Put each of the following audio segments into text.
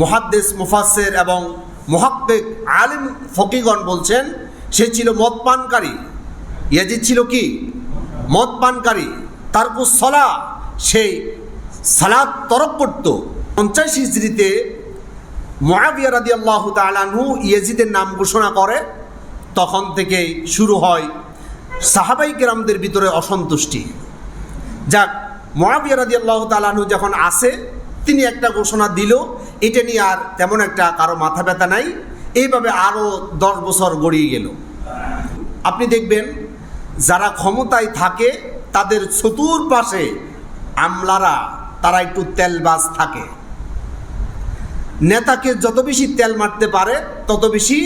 মুহাদ্দেস মুফাসের এবং মুহাক্কিক আলিম ফকিগণ বলছেন, সে ছিল মদ পানকারী ইয়াজিদ ছিল কি? মদ পানকারী তার সলা, সেই সালাদ তরক করত। পঞ্চাশ হিজড়িতে মহাবিয়া রাদি আল্লাহ তালানহু ইয়েজিদের নাম ঘোষণা করে। তখন থেকেই শুরু হয় সাহাবাই কেরামদের ভিতরে অসন্তুষ্টি। যাক মহাবিয়া রাদি আল্লাহ তালানহু যখন আসে তিনি একটা ঘোষণা দিল, এটা নিয়ে আর তেমন একটা কারও মাথা ব্যথা নাই। এইভাবে আরও দশ বছর গড়িয়ে গেল। আপনি দেখবেন, যারা ক্ষমতায় থাকে, তাদের চতুর পাশে আমলারা, তারা একটু তেলবাজ থাকে। নেতাকে যত বেশি তেল মারতে পারে, তত বেশি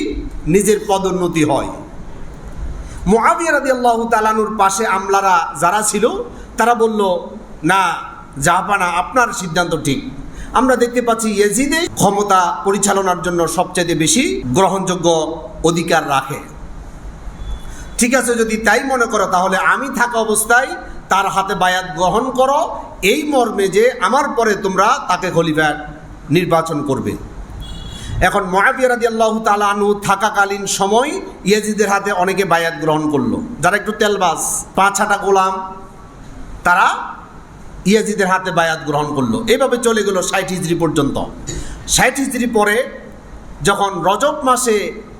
নিজের পদোন্নতি হয়। মহাবিয়া রাদি আল্লাহ তালানুর পাশে আমলারা যারা ছিল, তারা বলল, না জাহাপানা আপনার সিদ্ধান্ত ঠিক। আমরা দেখতে পাচ্ছি ইয়েজিদে ক্ষমতা পরিচালনার জন্য সবচেয়ে বেশি গ্রহণযোগ্য অধিকার রাখে। ঠিক আছে, যদি তাই মনে করো, তাহলে আমি থাকা অবস্থায় তার হাতে বায়াত গ্রহণ করো। এই মর্মে যে আমার পরে তোমরা তাকে খলিফা নির্বাচন করবে। এখন মহাবিয়া রাদি আল্লাহ তালানু থাকাকালীন সময় ইয়েজিদের হাতে অনেকে বায়াত গ্রহণ করল। যারা একটু তেলবাস পাঁচ গোলাম, তারা ইয়াজিদের হাতে বায়াত গ্রহণ করল। এভাবে চলে গেল ষাট হিজড়ি পর্যন্ত। ষাট হিজড়ি পরে যখন রজব মাসে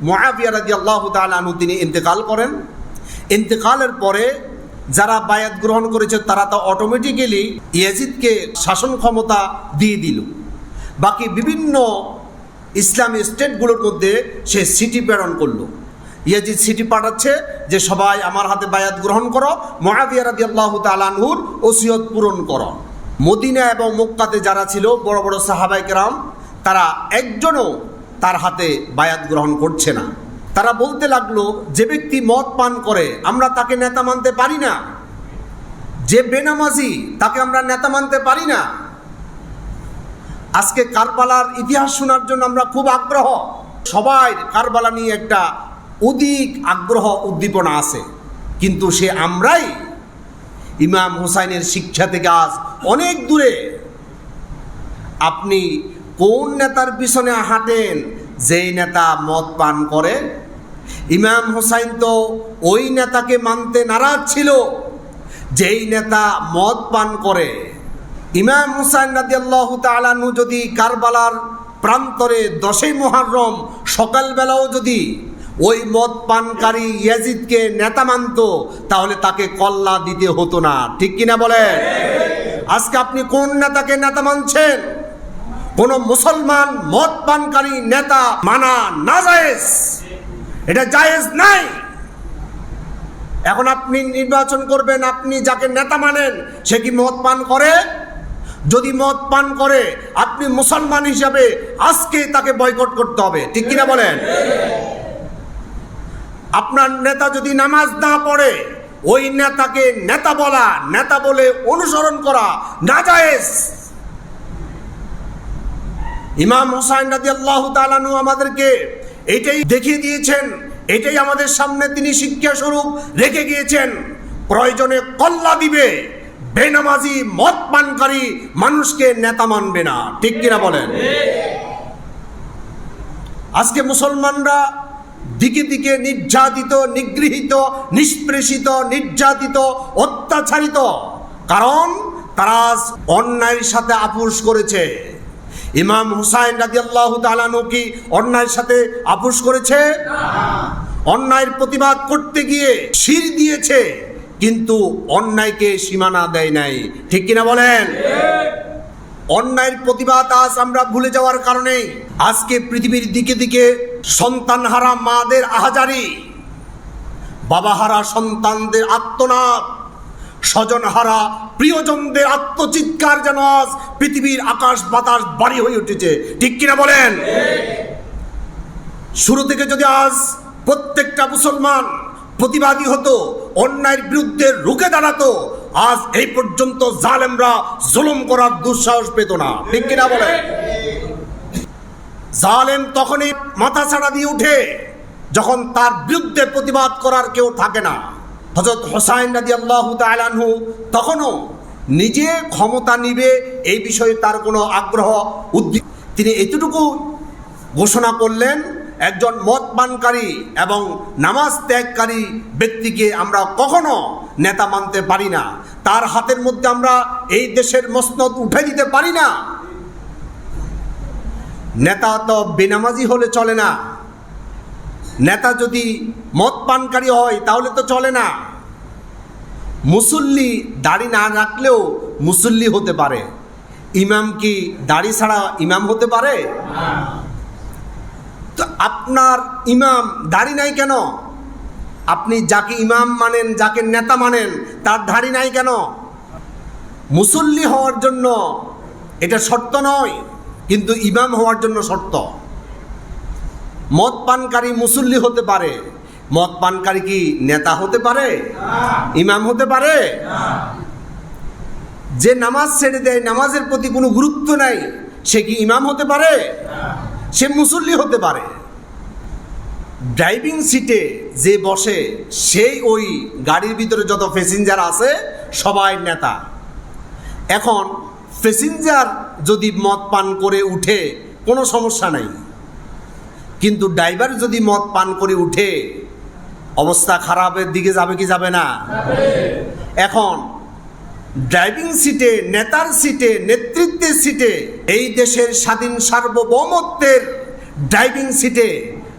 মহাবিয়া রাদি আল্লাহ তালানু তিনি ইন্তেকাল করেন, ইন্তেকালের পরে যারা বায়াত গ্রহণ করেছে তারা তো অটোমেটিক্যালি ইয়াজিদকে শাসন ক্ষমতা দিয়ে দিল। বাকি বিভিন্ন ইসলামী স্টেটগুলোর মধ্যে সে সিটি প্রেরণ করল। ইয়াজিদ সিটি পাঠাচ্ছে যে, সবাই আমার হাতে বায়াত গ্রহণ করো। মহাবিয়া রাদি আল্লাহ তালানহুর ওসিয়ত পূরণ করো। মদিনা এবং মক্কাতে যারা ছিল, বড় বড় সাহাবাই কেরাম, তারা একজনও তার হাতে বায়াত গ্রহণ করছে না। তারা বলতে লাগল, যে ব্যক্তি মদ পান করে, আমরা তাকে নেতা মানতে পারি না। যে বেনামাজি, তাকে আমরা নেতা মানতে পারি না। আজকে কারবালার ইতিহাস শোনার জন্য আমরা খুব আগ্রহ। সবাই কারবালা নিয়ে একটা অধিক আগ্রহ উদ্দীপনা আছে। কিন্তু সে আমরাই ইমাম হুসাইনের শিক্ষা থেকে আজ অনেক দূরে। আপনি কোন নেতার পিছনে হাঁটেন, যেই নেতা মদ পান করে? ইমাম হুসাইন তো ওই নেতাকে মানতে নারাজ ছিল, যেই নেতা মদ পান করে। ইমাম হুসাইন রাজি আল্লাহ তালানু যদি কারবালার প্রান্তরে দশই মোহারম সকালবেলাও যদি ওই মদ পানকারী ইয়াজিদকে নেতা মানত, তাহলে তাকে কল্লা দিতে হতো না। ঠিক কিনা বলেন আজকে আপনি কোন নেতাকে নেতা মানছেন? কোন মুসলমান মদ পানকারী নেতা মানা না জায়েজ এটা জায়েজ নাই। এখন আপনি নির্বাচন করবেন, আপনি যাকে নেতা মানেন, সে কি মদ পান করে? যদি মদ পান করে, আপনি মুসলমান হিসাবে আজকে তাকে বয়কট করতে হবে। ঠিক কিনা বলেন? আপনার নেতা যদি নামাজ না পড়ে, ওই নেতাকে নেতা বলা, নেতা বলে অনুসরণ করা না জায়েজ ইমাম হোসাইন রাজি আল্লাহ তালানু আমাদেরকে এটাই দেখিয়ে দিয়েছেন, এটাই আমাদের সামনে তিনি শিক্ষা স্বরূপ রেখে গিয়েছেন। প্রয়োজনে কল্লা দিবে, বেনামাজি মদ পানকারী মানুষকে নেতা মানবে না। ঠিক কিনা বলেন? আজকে মুসলমানরা দিকে দিকে নির্যাতিত নিগৃহীত নিষ্পেষিত নির্যাতিত অত্যাচারিত। কারণ তারা অন্যায়ের সাথে আপোষ করেছে। ইমাম হুসাইন রাজি আল্লাহ তালানু কি অন্যায়ের সাথে আপোষ করেছে? অন্যায়ের প্রতিবাদ করতে গিয়ে শির দিয়েছে কিন্তু অন্যায়কে সীমানা দেয় নাই। ঠিক কিনা বলেন? অন্যায়ের প্রতিবাদ আজ আমরা ভুলে যাওয়ার কারণে আজকে পৃথিবীর দিকে দিকে সন্তান হারা মাদের আহাজারি বাবা হারা সন্তানদের আত্মনাদ স্বজন হারা প্রিয়জনদের আত্মচিৎকার যেন আজ পৃথিবীর আকাশ বাতাস বাড়ি হয়ে উঠেছে। ঠিক কিনা বলেন? শুরু থেকে যদি আজ প্রত্যেকটা মুসলমান প্রতিবাদী হতো, অন্যায়ের বিরুদ্ধে রুখে দাঁড়াতো, আজ এই পর্যন্ত জালেমরা জুলুম করার দুঃসাহস পেত না। ঠিক কিনা বলে জালেম তখনই মাথা ছাড়া দিয়ে উঠে যখন তার বিরুদ্ধে প্রতিবাদ করার কেউ থাকে না। হজরত হোসাইন রাজি আল্লাহ তালানহু তখনও নিজে ক্ষমতা নিবে এই বিষয়ে তার কোনো আগ্রহ উদ্দীপ তিনি এতটুকু ঘোষণা করলেন, একজন মদ পানকারী এবং নামাজ ত্যাগকারী ব্যক্তিকে আমরা কখনো নেতা মানতে পারি না। তার হাতের মধ্যে আমরা এই দেশের মসনদ উঠে দিতে পারি না। নেতা তো বেনামাজি হলে চলে না। নেতা যদি মদ পানকারী হয়, তাহলে তো চলে না। মুসল্লি দাড়ি না রাখলেও মুসল্লি হতে পারে। ইমাম কি দাড়ি ছাড়া ইমাম হতে পারে? তো আপনার ইমাম দাড়ি নাই কেন? আপনি যাকে ইমাম মানেন, যাকে নেতা মানেন, তার দাড়ি নাই কেন? মুসল্লি হওয়ার জন্য এটা শর্ত নয়। কিন্তু ইমাম হওয়ার জন্য শর্ত। মদ পানকারী মুসল্লি হতে পারে। মদ পানকারী কি নেতা হতে পারে? ইমাম হতে পারে? যে নামাজ ছেড়ে দেয় নামাজের প্রতি কোনো গুরুত্ব নাই সে কি ইমাম হতে পারে? সে মুসল্লি হতে পারে। ড্রাইভিং সিটে যে বসে সেই ওই গাড়ির ভিতরে যত প্যাসেঞ্জার আছে সবাই নেতা। এখন প্যাসেঞ্জার যদি মদ পান করে উঠে, কোনো সমস্যা নাই। কিন্তু ড্রাইভার যদি মদ পান করে উঠে, অবস্থা খারাপের দিকে যাবে কি যাবে না? এখন ড্রাইভিং সিটে, নেতার সিটে, নেতৃত্বের সিটে, এই দেশের স্বাধীন সার্বভৌমত্বের ড্রাইভিং সিটে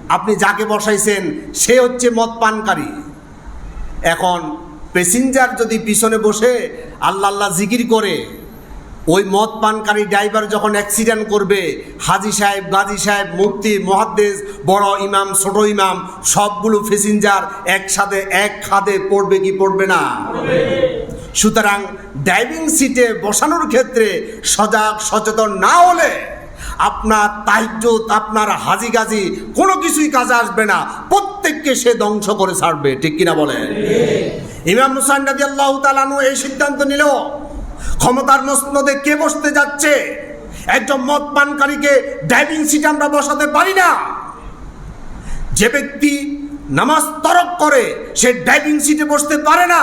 আপনি যাকে বসাইছেন, সে হচ্ছে মদ পানকারী। এখন প্যাসেঞ্জার যদি পিছনে বসে আল্লাহ আল্লাহ জিকির করে ওই মদ পানকারী ড্রাইভার যখন অ্যাক্সিডেন্ট করবে, হাজি সাহেব, গাজী সাহেব, মুফতি মহাদ্দেশ বড় ইমাম, ছোট ইমাম, সবগুলো প্যাসেঞ্জার একসাথে এক খাদে পড়বে কি পড়বে না? সুতরাং ড্রাইভিং সিটে বসানোর ক্ষেত্রে সজাগ, সচেতন না হলে আপনার তাইজত আপনার হাজি গাজি কোনো কিছুই কাজে আসবে না। প্রত্যেককে সে ধ্বংস করে ছাড়বে, ঠিক কিনা বলে ইমাম হুসাইন রাজি আল্লাহ তালানু এই সিদ্ধান্ত নিল ক্ষমতার মসনদে কে বসতে যাচ্ছে? একজন মদ পানকারীকে ড্রাইভিং সিটে আমরা বসাতে পারি না। যে ব্যক্তি নামাজ তরক করে, সে ড্রাইভিং সিটে বসতে পারে না।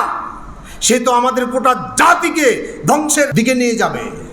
সে তো আমাদের গোটা জাতিকে ধ্বংসের দিকে নিয়ে যাবে।